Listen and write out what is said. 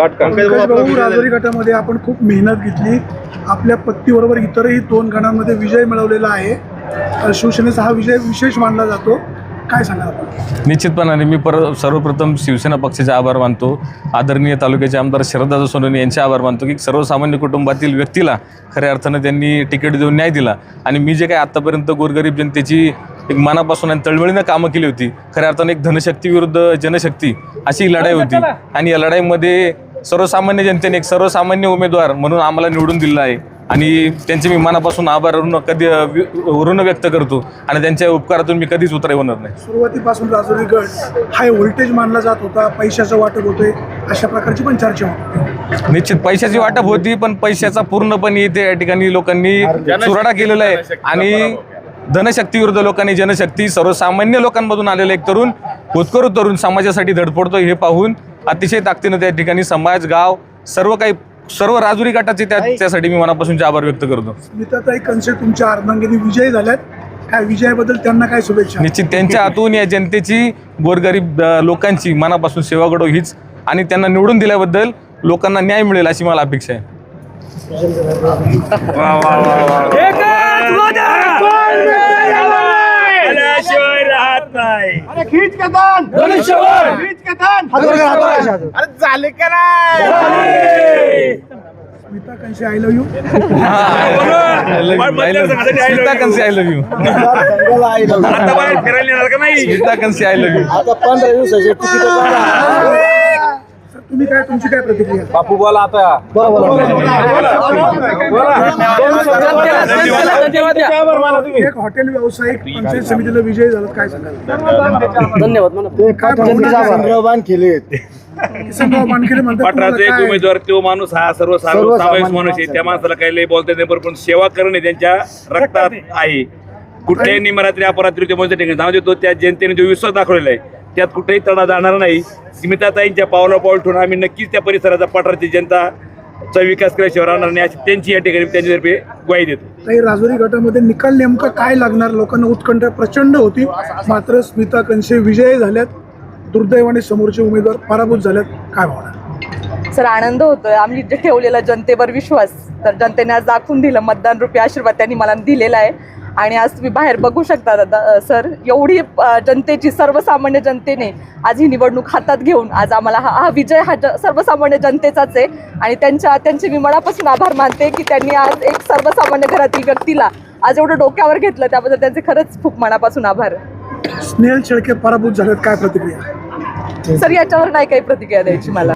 राजौरी गटामध्ये आपण खूप मेहनत घेतली. आपल्या पत्तीबरोबर इतरही दोन गणांमध्ये विजय मिळवलेला आहे. शिवसेनेचा हा विजय विशेष मानला जातो. काय सांगा आपण? निश्चितपणाने मी पर सर्वप्रथम शिवसेना पक्षाचे आभार मानतो. आदरणीय तालुक्याचे आमदार शरददादा सोनवणे यांचे आभार मानतो की सर्वसामान्य कुटुंबातील व्यक्तीला खऱ्या अर्थानं त्यांनी तिकीट देऊन न्याय दिला. आणि मी जे काही आत्तापर्यंत गोरगरीब जनतेची एक मनापासून आणि तळमळीनं कामं केली होती खऱ्या अर्थानं एक धनशक्ती विरुद्ध जनशक्ती अशी लढाई होती. आणि या लढाईमध्ये सर्वसामान्य जनतेने एक सर्वसामान्य उमेदवार म्हणून आम्हाला निवडून दिलेला आहे. आणि त्यांचे मी मनापासून आभार ऋण कधी ऋण व्यक्त करतो आणि त्यांच्या उपकारातून मी कधीच उतराई होणार नाही. सुरुवातीपासून राजौरी गट हाय व्होल्टेज मानला जात होता पैशाचं वाटप होतंय अशा प्रकारची पण चर्चा होती. निश्चित पैशाची वाटप होती पण पैशाचा पूर्णपणे इथे या ठिकाणी लोकांनी चुराडा केलेला आहे. आणि धनशक्ती विरुद्ध लोकांनी जनशक्ती सर्वसामान्य लोकांमधून आलेला एक तरुण होतकरू तरुण समाजासाठी धडपडतो हे पाहून अतिशय ताकदीनं त्या ठिकाणी समाज गाव सर्व काही सर्व राजुरी गटाचे त्या त्यासाठी मी मनापासून आभार व्यक्त करतो. स्मिताताई कंसे तुमच्या अर्धांगिनी विजयी झाल्यात. काय विजयाबद्दल त्यांना काय शुभेच्छा? निश्चित त्यांच्या हातून या जनतेची गोरगरीब लोकांची मनापासून सेवा घडो हीच आणि त्यांना निवडून दिल्याबद्दल लोकांना न्याय मिळेल अशी मला अपेक्षा आहे. आल्याशिवाय राहत नाही. Smita Kanse I love you Smita Kanse I love you आता बाहेर फिरायला येणार का नाही? Smita Kanse I love you sir तुम्ही काय तुमची काय प्रतिक्रिया? एक हॉटेल व्यावसायिक पंचायत समितीला विजयी झालं काय सांगाल? संग्रहबान केले पटराचा एक उमेदवार तो माणूस हा सर्व सर्वसामान्य माणूस आहे. त्या माणसाला काही लई बोलता नाही बरोबर पण सेवा करणे त्यांच्या रक्तात आहे. कुठल्याही निमरात्री अपरात्री ते मोठ्या ठिकाणी जाऊ देतो त्या जनतेने जो विश्वास दाखवलेला आहे त्यात कुठेही तडा जाणार नाही. स्मिताताईंच्या पावला पाऊल ठेवून आम्ही नक्कीच त्या परिसराचा पठाराची जनता चा विकास केल्याशिवाय राहणार नाही अशी त्यांची या ठिकाणी त्यांच्यातर्फे ग्वाही देतो. काही राजौरी गटामध्ये निकाल नेमका काय लागणार? लोकांना उत्कंठा प्रचंड होती. मात्र स्मिता कंसे विजयी झाल्यात. दुर्दैवाने समोरचे उमेदवार पराभूत झाल्यात. काय भावना? सर आनंद होतोय. आम्ही जे ठेवलेला जनतेवर विश्वास तर जनतेने आज दाखवून दिलं मतदान रूपी आशीर्वाद त्यांनी मला दिलेला आहे. आणि आज तुम्ही बाहेर बघू शकता दादा सर एवढी जनतेची सर्वसामान्य जनतेने आज ही निवडणूक हातात घेऊन आज आम्हाला हा हा विजय हा ज सर्वसामान्य जनतेचाच आहे. आणि त्यांच्या त्यांचे मी मनापासून आभार मानते की त्यांनी आज एक सर्वसामान्य घरातील व्यक्तीला आज एवढं डोक्यावर घेतलं त्याबद्दल त्यांचे खरंच खूप मनापासून आभार. स्नेहल शेळके पराभूत झाल्यात काय प्रतिक्रिया? सर याच्यावर नाही काही प्रतिक्रिया द्यायची मला.